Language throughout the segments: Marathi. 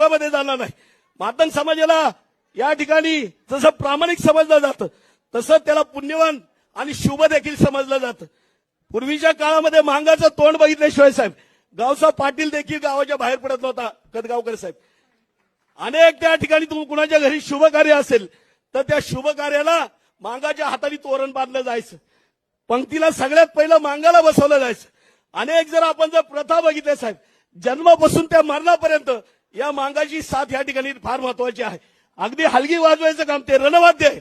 मध्ये जाणार नाही. मातन समाजाला या ठिकाणी जसं प्रामाणिक समजलं जातं तसं त्याला पुण्यवान आणि शुभ देखील समजलं जातं. पूर्वीच्या काळामध्ये मांगाचं तोंड बघितल्याशिवाय साहेब गावचा पाटील देखील गावाच्या बाहेर पडत नव्हता कदगावकर साहेब. अनेक त्या ठिकाणी तुम्ही कुणाच्या घरी शुभ कार्य असेल तर त्या शुभ कार्याला मांगाच्या हाताने तोरण बांधलं जायचं. पंक्तीला सगळ्यात पहिलं मांगाला बसवलं जायचं. अनेक जर आपण जर प्रथा बघितल्या साहेब जन्मापासून त्या मरणापर्यंत या मांगाची साथ या ठिकाणी फार महत्वाची आहे. अगदी हलगी वाजवायचं काम ते रणवाद्य आहे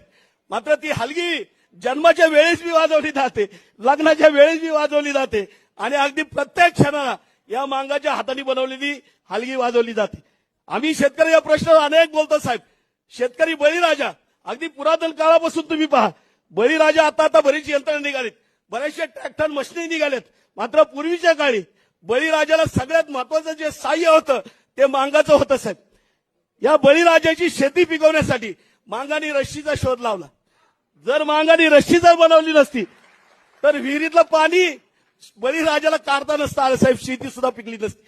मात्र ती हलगी जन्माच्या वेळेस बी वाजवली जाते लग्नाच्या वेळेस बी वाजवली जाते आणि अगदी प्रत्येक क्षणाला या मांगाच्या हाताने बनवलेली हलगी वाजवली जाते. आम्ही शेतकरी या प्रश्नावर अनेक बोलतो साहेब. शेतकरी बळीराजा अगदी पुरातन काळापासून तुम्ही पहा. बळीराजा आता आता बरीच यंत्रणा निघालीत. बरेचसे ट्रॅक्टर मशिनी निघालेत. मात्र पूर्वीच्या काळी बळीराजाला सगळ्यात महत्वाचं जे साह्य होतं ते मांगाचं होतं साहेब. या बळीराजाची शेती पिकवण्यासाठी मांगाने रश्शीचा शोध लावला. जर मांगाने रश्शी जर बनवली नसती तर विहिरीतलं पाणी बळीराजाला काढता नसता आलं साहेब. शेती सुद्धा पिकली नसती.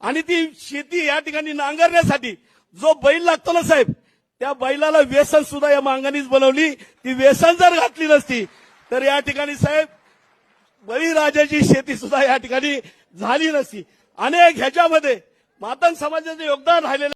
आणि ती शेती या ठिकाणी नांगरण्यासाठी जो बैल लागतो ना साहेब त्या बैलाला व्यसन सुद्धा या मांगानीच बनवली. ती व्यसन जर घातली नसती तर या ठिकाणी साहेब बळीराजाची शेती सुद्धा या ठिकाणी झाली नसती. अनेक ह्याच्यामध्ये मातंग समाजाचं योगदान राहिलेलं